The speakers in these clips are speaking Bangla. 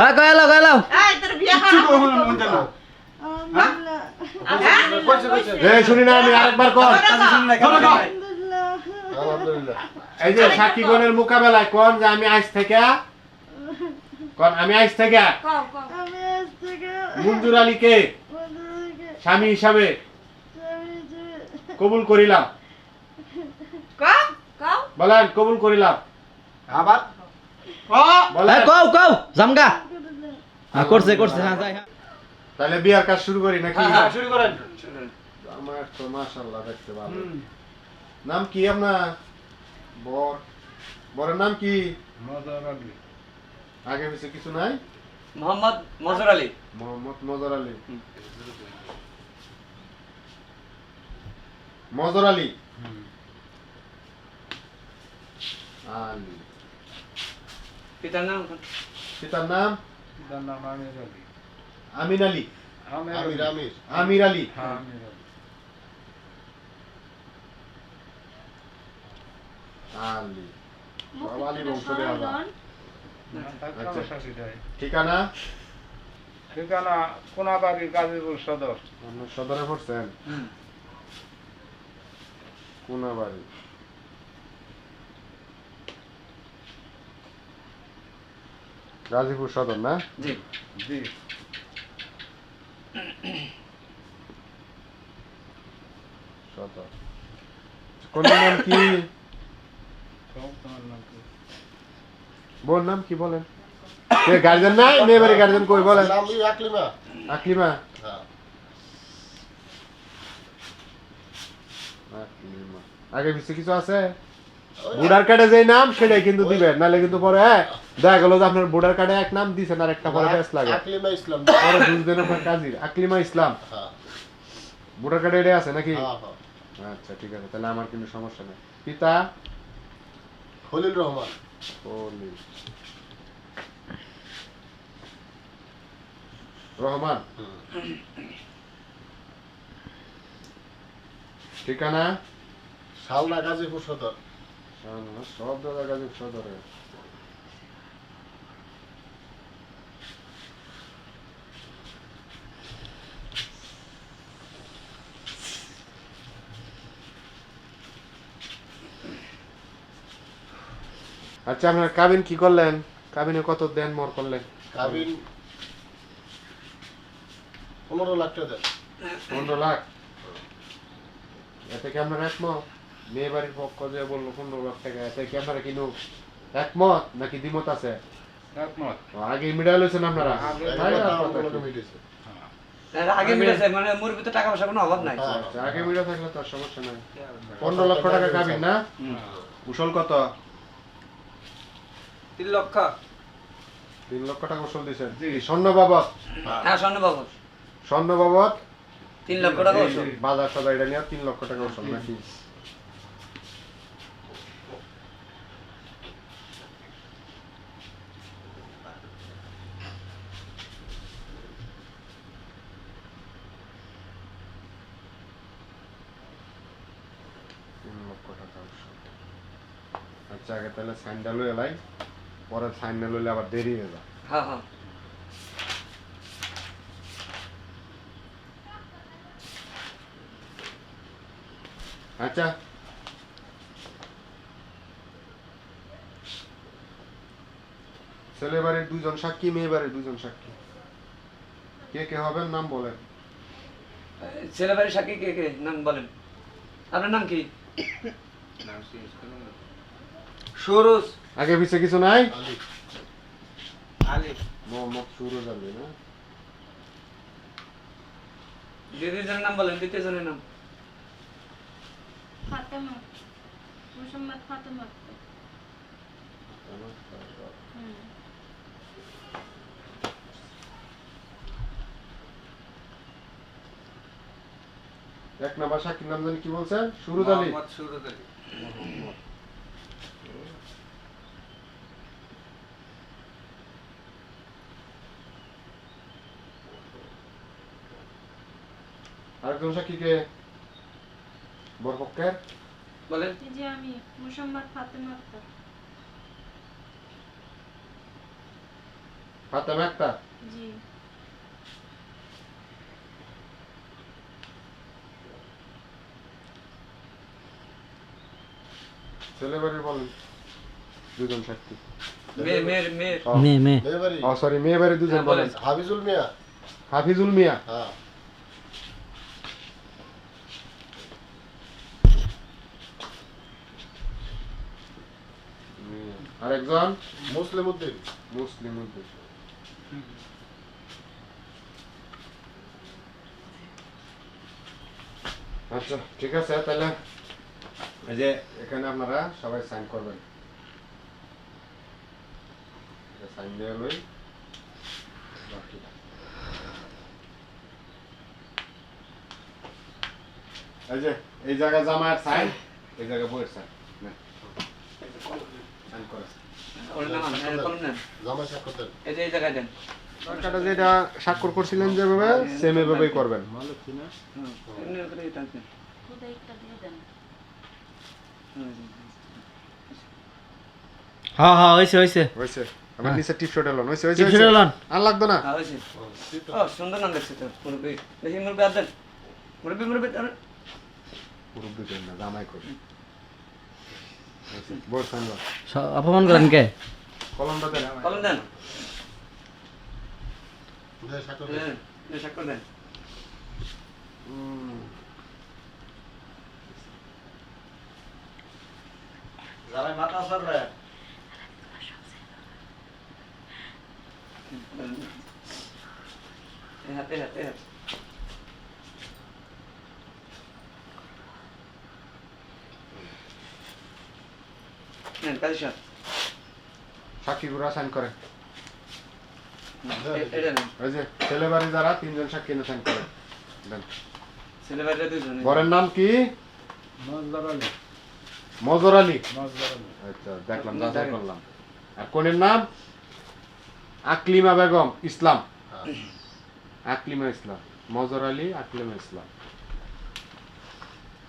হ্যাঁ কয়ালো কয়ালো এই, তোর বিয়ে কিচ্ছু করা করব হবে না, না। মনটা না। কইছে কইছে এই শুনি না আমি আরেকবার কর ধরো না। আলহামদুলিল্লাহ এই যে সাকিগণের মোকাবেলায় কোন যে আমি আজ থেকে কোন আমি আজ থেকে। মঞ্জুর আলীকে স্বামী হিসাবে কবুল করিলাম। বলেন কবুল করিলাম আবার কও কও জামগা। হ্যাঁ করছে করছে হ্যাঁ যাই হ্যাঁ। তাহলে বিয়ার কাজ শুরু করি নাকি? হ্যাঁ, হ্যাঁ, শুরু করেন। আমার তো মাশাআল্লাহ দেখতে ভালো। নাম কি আপনার? বর। বরের নাম কি? আগে পিছে কিছু নাই? মোহাম্মদ মজর আলী। মোহাম্মদ মজর আলী। মজর আলী? আলী। পিতার নাম পিতার নাম? আমিন আলী। আমির আমির আমির আলী। আলী। সব আলী বংশধর আবার আচ্ছা। ঠিকানা? ঠিকানা কোনাবাড়ি গাজীপুর সদর। সদরে পড়ছেন? কোনাবাড়ি। গাজীপুর সদর না জি জি সদর কোন নাম কি সব তোমার নাম কি? বোন নাম কি বলেন গার্জেন নাই মেয়ে গার্জেন কই বলেন আকলিমা আকলিমা হ্যাঁ আকলিমা আগে পিছে কিছু আছে বুড়ার কার্ডে যেই নাম সেটাই কিন্তু দিবেন নাহলে কিন্তু পরে হ্যাঁ দেখা গেল যে আপনার বুড়ার কার্ডে এক নাম দিছেন আর একটা পরে বেশ লাগে। আকলিমা ইসলাম। পরে বুঝবেন আপনার কাজীর। আকলিমা ইসলাম। হ্যাঁ। বুড়ার কার্ডে এটা আছে নাকি? হ্যাঁ হ্যাঁ। আচ্ছা ঠিক আছে তাহলে আমার কিন্তু সমস্যা নেই। পিতা? খলিল রহমান। ওলি রহমান? ঠিকানা? শালনা গাজীপুর সদর। সব দাদা গাজী সদরে আচ্ছা আপনার কাবিন কি করলেন? কাবিনে কত দেন মর করলেন? কাবিন পনেরো লাখ টাকা দেন। পনেরো লাখ? এতে কি আপনার একমত মেয়ে বাড়ির পক্ষ যে বলল পনেরো লাখ টাকা এতে কি আপনারা কিনু একমত? নাকি দ্বিমত আছে? একমত। আগে মিডাল হয়েছেন আপনারা? আগে তাই টাকা পয়সা কোনো অভাব নাই। হ্যাঁ। আগে মিডা থাকলে তো সমস্যা নাই। পনেরো লক্ষ টাকা কাবিন না? উসল কত? তিন লক্ষ। তিন লক্ষ টাকা উসল দিয়েছেন। স্বর্ণ বাবদ? হ্যাঁ স্বর্ণ বাবু স্বর্ণ বাবদ? তিন লক্ষ টাকা বাজার সদা এটা নিয়ে তিন লক্ষ টাকা উসল নাকি তিন লক্ষ টাকা উসল তাহলে স্যান্ডেল এলাই পরে স্যান্ডেল হইলে আবার দেরি হয়ে যায়। হ্যাঁ হ্যাঁ আচ্ছা। ছেলে বাড়ির দুজন সাক্ষী মেয়ে বাড়ির দুজন সাক্ষী। কে কে হবেন? নাম বলেন। ছেলে বাড়ির সাক্ষী কে কে? নাম বলেন। আপনার নাম কি? সুরুজ। আগে পিছে কিছু নাই? আলী আলী মোহাম্মদ সুরজ আলী না? দ্বিতীয় জনের নাম বলেন দ্বিতীয় জনের নাম। ফাতেমা মোহাম্মদ ফাতেমা। এক নাম্বার সাক্ষীর নাম জানি কি বলছেন? সুরজ আলী। সুরুজ আলী। আরেকজন সাক্ষী কে? বরপক্ষের বলেন। যে আমি মোহাম্মদ ফাতেমা আক্তার। ফাতেমা একটা জি। ছেলে বাড়ি বলেন দুজন সাক্ষী। মেয়ে মেয়ে মেয়ে মেয়ে বাড়ি? ও সরি মেয়ে বাড়ি দুজন হ্যাঁ, বলেন। বলেন। হাফিজুল মিয়া। হাফিজুল মিয়া? হ্যাঁ। আরেকজন মুসলিম উদ্দিন মুসলিম উদ্দিন আচ্ছা ঠিক আছে, তাহলে এই যে এখানে আপনারা সবাই সাইন করবেন। সাইন দিয়ে লই এই যে, এই জায়গায় জামায়ের সাইন এই জায়গায় বইয়ের সাইন সাইন করে ওর হ্যাঁ, জামাই সাক্ষর দেন। এই যে এই জায়গায় দেন। সরকারটা যেটা স্বাক্ষর করছিলেন যেভাবে সেম এভাবেই করবেন। হুম, এমনি করে এটা দেন। খুদে একটা দিয়ে দেন হুম, হ্যাঁ হ্যাঁ হয়েছে হয়েছে। হয়েছে। আমার নিচে টিপ শট এলো হয়েছে হয়েছে টিপ শট এলো? আর লাগতো না? হ্যাঁ, হয়েছে। ও, সুন্দর নাম দেখছে তো মুরব্বী। দেখি মুরব্বী আর দেন। মুরব্বী মুরব্বী মুরব্বি না জামাই করি হয়েছে, বল সাইন কর। স- অপমান করেন কে? কলম দেন। স্বাক্ষর দেন। এই হাত, এই হাত, এই হাত। নেন, কাজী সাহেব। সাক্ষী সাইন ওই যে যারা তিনজন সাক্ষী সাইন করে। দেন। ছেলে বাড়িটা বরের নাম কি? মজদার আলী। মজর আলী? মজদার আলী। আচ্ছা দেখলাম যাচাই করলাম। আর কোনের নাম? আকলিমা বেগম ইসলাম। আকলিমা ইসলাম। মজর আলী আকলিমা ইসলাম।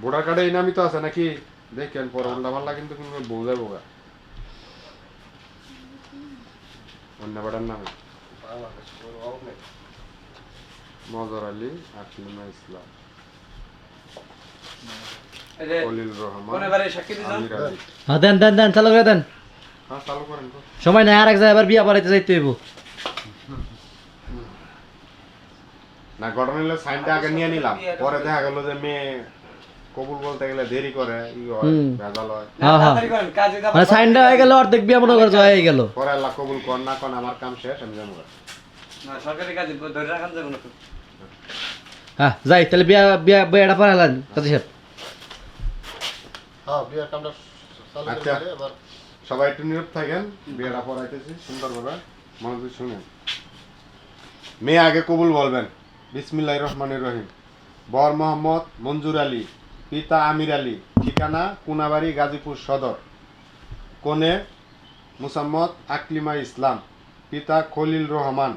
ভোটার কার্ডে এই নামই তো আছে নাকি? দেখেন পরে উল্টা পাল্লা কিন্তু কোনো বউ যাব গা অন্য বেটার নামে। মজর আলী আকলিমা ইসলাম। হ্যাঁ দেন দেন দেন চালু করে দেন। চালু করেন তো। সময় নাই আর এক জায়গায় আবার বিয়া পড়াইতে যাইতে হইব। না ঘটনা হলো সাইনটা আগে নিয়ে নিলাম। পরে দেখা গেল যে মেয়ে কবুল বলতে গেলে দেরি করে ই হয় ভেজাল হয়। হ্যাঁ, হ্যাঁ। মানে সাইনটা হয়ে গেল অর্ধেক বিয়া মনে করে হয়ে গেল। পরে আল্লাহ কবুল কর না কর আমার কাম শেষ আমি যাব। না, সরকারি কাজে ধরে রাখান যাবে না হ্যাঁ যাই তাহলে বিয়া বিয়া বিয়াটা কাজী সাহেব হ্যাঁ বিয়ের কামটা আচ্ছা। সবাই একটু নীরব থাকেন বিয়েটা পড়াইতেছি সুন্দরভাবে মনোযোগ শুনেন মেয়ে আগে কবুল বলবেন। বিসমিল্লাহ রহমান রহিম। বর মোহাম্মদ মঞ্জুর আলী। পিতা আমির আলী, ঠিকানা কুনাবাড়ি গাজীপুর সদর। কনে মুসাম্মদ আকলিমা ইসলাম, পিতা খলিল রহমান,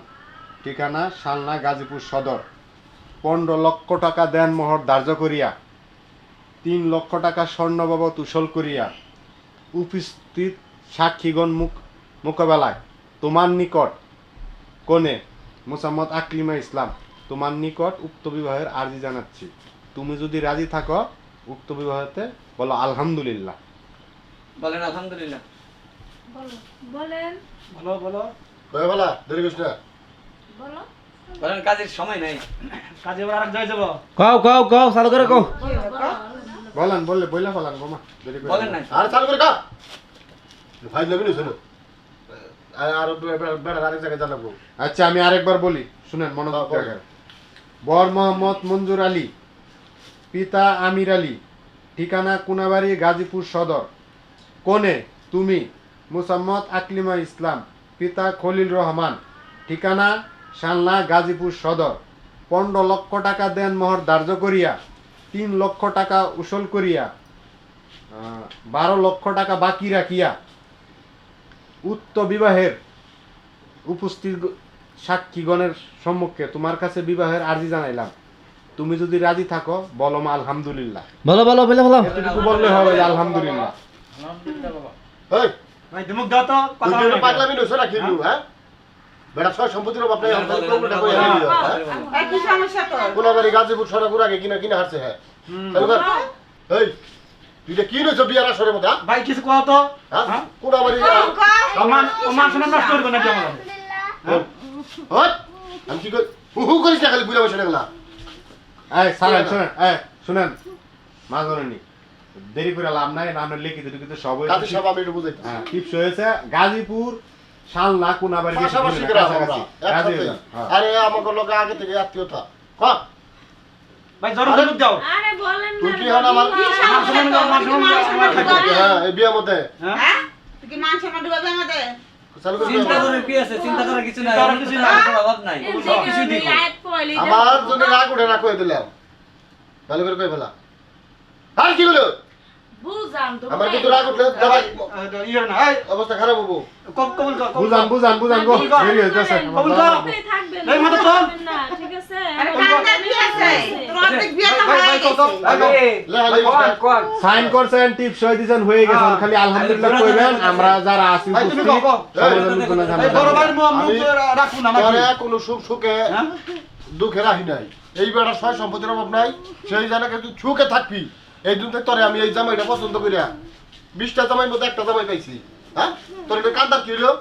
ঠিকানা শালনা গাজীপুর সদর। পনেরো লক্ষ টাকা দেন মোহর ধার্য করিয়া, তিন লক্ষ টাকা স্বর্ণ বাবদ উসল করিয়া, উপস্থিত সাক্ষীগণ মুখ মোকাবেলায়, তোমার নিকট। কোনে মুসাম্মদ আকলিমা ইসলাম, তোমার নিকট উক্ত বিবাহের আর্জি জানাচ্ছি। তুমি যদি রাজি থাকো উক্ত বিবাহতে বলো আলহামদুলিল্লাহ। বলেন আলহামদুলিল্লাহ। বলো। বলেন। হয়ে বলা। দেরি করিস না। বলো। বলেন কাজের সময় নাই। কও কও কও চালু করে কও। বলো বলো বলেন বললে বইলা ফেলান গোমা দেরি করে বলেন না। নাই। আর চালু করে কা ফাইল নেবি না শোনো। আর আর বেড়া আরেক জায়গায় জানাব। আচ্ছা আমি আরেকবার বলি। শুনেন মনোযোগ হ্যাঁ, বলেন। বর মোহাম্মদ মঞ্জুর আলী। পিতা আমির আলী, ঠিকানা কুনাবাড়ি, গাজীপুর সদর। কোনে? তুমি, মুসাম্মদ আকলিমা ইসলাম, পিতা খলিল রহমান, ঠিকানা শালনা গাজীপুর সদর। পনেরো লক্ষ টাকা দেন মোহর ধার্য করিয়া, তিন লক্ষ টাকা উসল করিয়া বারো লক্ষ টাকা বাকি রাখিয়া, উক্ত বিবাহের উপস্থিত সাক্ষীগণের সম্মুখে তোমার কাছে বিবাহের আর্জি জানাইলাম। তুমি যদি রাজি থাকো বলো মা আলহামদুলিল্লাহ। বলো বলো বলে বলো এতটুকু বললে হবে আলহামদুলিল্লাহ। আলহামদুলিল্লাহ বাবা। এই তুই কি পাগলামি নইছ নাকি হ্যাঁ। বেটা ছয় সম্পত্তির অভাব নাই আমাদের কবুলটা কই আনি দিও হ্যাঁ? এই কি সমস্যা তোর কোনাবাড়ি গাজীপুর সরাপুর আগে কিনা কিনা হারছে হ্যাঁ। এই তুই কি বিয়ার মধ্যে হ্যাঁ? ভাই কিছু কও তো। হ্যাঁ? কোনাবাড়ি নষ্ট করবে নাকি আমার হট আমি কি কই হু হু করিস না খালি বুড়া বসে না এই সালেন শুনেন এই শুনেন মাজনি দেরি করে লাভ নাই নামের লিখিত লিখিত সব হয়েছে। সব আমি একটু বুঝাইতে হ্যাঁ টিপস হয়েছে গাজীপুর শালনা কোনাবাড়ি বেশি পাশাপাশি হ্যাঁ। আরে আমাকে লোক আগে থেকে আত্মীয়তা ক ভাই জরুর জরুর যাও আরে বলেন তুই না কি হন আমার-? তুই কি মান সম্মান? হ্যাঁ এই বিয়ের মধ্যে হ্যাঁ? তুই কি মান সম্মান ডুবাবি আমাদের? চিন্তা করার কি আছে? চিন্তা করার কিছু নাই। চিন্তা আমার কিছু নাই। অভাব কিছু দিব। আমার জন্য রাগ উঠে না কয়ে দিলাম। ভালো করে কই ফেলা। আর কি তো আমার কিন্তু রাগ উঠলে দাদা ইয়ে না অবস্থা খারাপ হব কব- কবুল কর বুঝান বুঝান বুঝান গো কবুল কর। দেরি কবুল কর। এই মাথা তোল। ঠিক আছে আরে কান্দার কি আছে? তোর অর্ধেক বিয়ে তো ভাই, হয়ে ভাই, কও তো। গেছে। ভাই, কও। লে হালি বসে সাইন করছেন টিপস হয়ে দিয়েছেন হয়ে গেছেন হ্যাঁ। খালি আলহামদুলিল্লাহ কইবেন আমরা যারা আছি উপস্থিত। সমাজের বড়। মুখ রাখুন কোনো সুখ সুখে হ্যাঁ? দুঃখে রাখি নাই এই ছয় সম্পত্তির অভাব নাই সেই জায়গায় তুই সুখে থাকবি এই দুধে তোরে আমি এই জামাইটা পছন্দ করিয়া বিশটা জামাইয়ের মধ্যে একটা জামাই পাইছি হ্যাঁ তোর এটা কান্দার কি হলো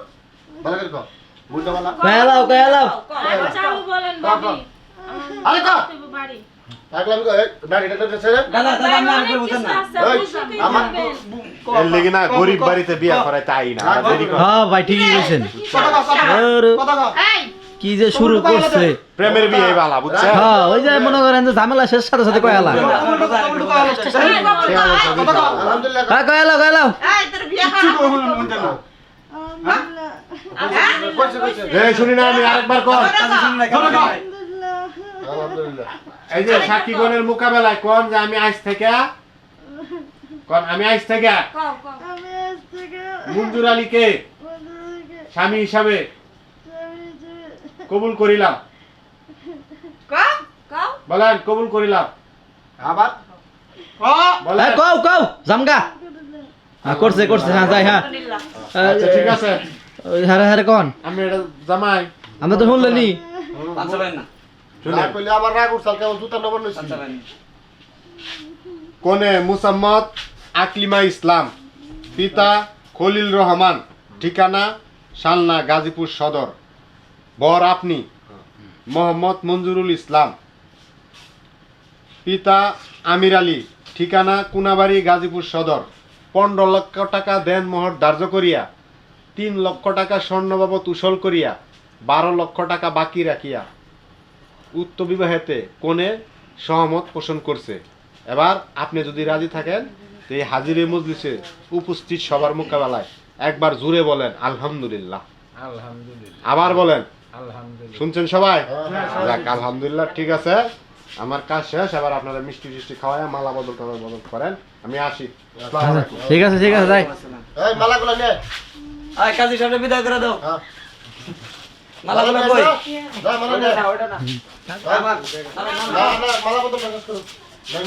ভালো করে বুঝতে পারলা কয়ালাও কয়ালাও চালু বলেন। আরে গরিব বাড়িতে বিয়া। করায় তাই না। হ্যাঁ ভাই ঠিকই বলছেন কি যে শুরু করছে? প্রেমের বিয়ে বালা বুঝছেন হ্যাঁ ওই যে মনে করেন যে ঝামেলা শেষ সাথে সাথে কয়ালা হ্যাঁ কইছে এই শুনি না আমি আরেকবার কর কাজে শুনুন না আলহামদুলিল্লাহ। এই যে সাক্ষীগণের মোকাবেলায় কোন যে আমি আজ থেকে? কোন আমি আজ থেকে? কও, কও। মঞ্জুর আলীকে। স্বামী হিসাবে। কবুল করিলাম। বলেন কবুল করিলাম। আবার? বলেন। হ্যাঁ কও কও জামগা। হ্যাঁ করছে করছে হ্যাঁ যাই হ্যাঁ। আচ্ছা ঠিক আছে। হারে হারে কন। আমি এটা জামাই। আমরা তো শুনলেনি পাঁচ পাবেন না। না কইলে আমার রাগ উঠছাল কেমন জুতা নম্বর নইছি পাঁচ পাবেন না। কোনে মুসাম্মদ আকলিমা ইসলাম পিতা খলিল রহমান ঠিকানা শালনা গাজীপুর সদর। বর আপনি মোহাম্মদ মঞ্জুরুল ইসলাম। পিতা আমির আলী ঠিকানা কুনাবাড়ি গাজীপুর সদর। পনেরো লক্ষ টাকা দেন মোহর ধার্য করিয়া তিন লক্ষ টাকা স্বর্ণ বাবদ উসল করিয়া বারো লক্ষ টাকা বাকি রাখিয়া উক্ত বিবাহেতে কোনে সহমত পোষণ করছে। এবার আপনি যদি রাজি থাকেন তো এই হাজিরে মজলিসে উপস্থিত সবার মোকাবেলায় একবার জুড়ে বলেন আলহামদুলিল্লাহ। আলহামদুলিল্লাহ। আবার বলেন শুনছেন সবাই? হ্যাঁ, যাক আলহামদুলিল্লাহ ঠিক আছে। আমার কাজ শেষ এবার আপনারা মিষ্টি টিষ্টি খাওয়ায় মালা বদল টদল বদল করেন। আমি আসি। আসসালামু ঠিক আছে ঠিক আছে যাই। এই মালাগুলো নে আয় কাজী সাহেব বিদায় করে দাও। হ্যাঁ। মালাগুলো কই? যা মালা নে না ওটা না। না না মালা বদল শেষ করো।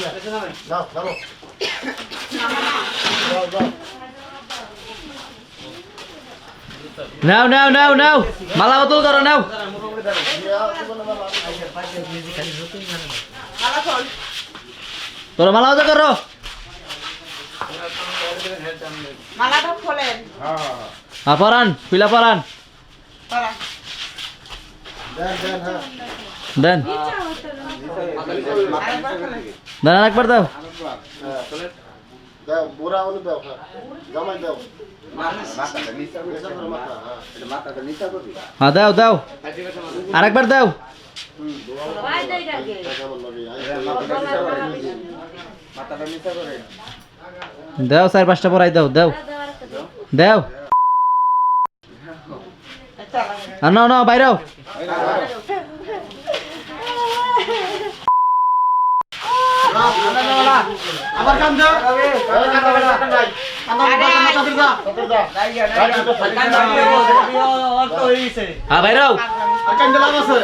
না। না নামো যাও যাও। নাও নাও নাও নাও। মালা বোতল করো নাও। তোর মালা বোতল করো। মালাটা হ্যাঁ পরান পিলা পরান। দেন। দেন হ্যাঁ একবার দাও দাও বুড়া অনু দাও হ্যাঁ। জামাই দাও। নিচা করে মাথা হ্যাঁ। হ্যাঁ দাও দাও। আরেকবার দাও। দাও। চার পাঁচটা পরাই দাও দাও। দাও। নাও নাও বাইরেও আবার কাম দাও অল্প হয়ে হ্যাঁ কাম দিলাম আছে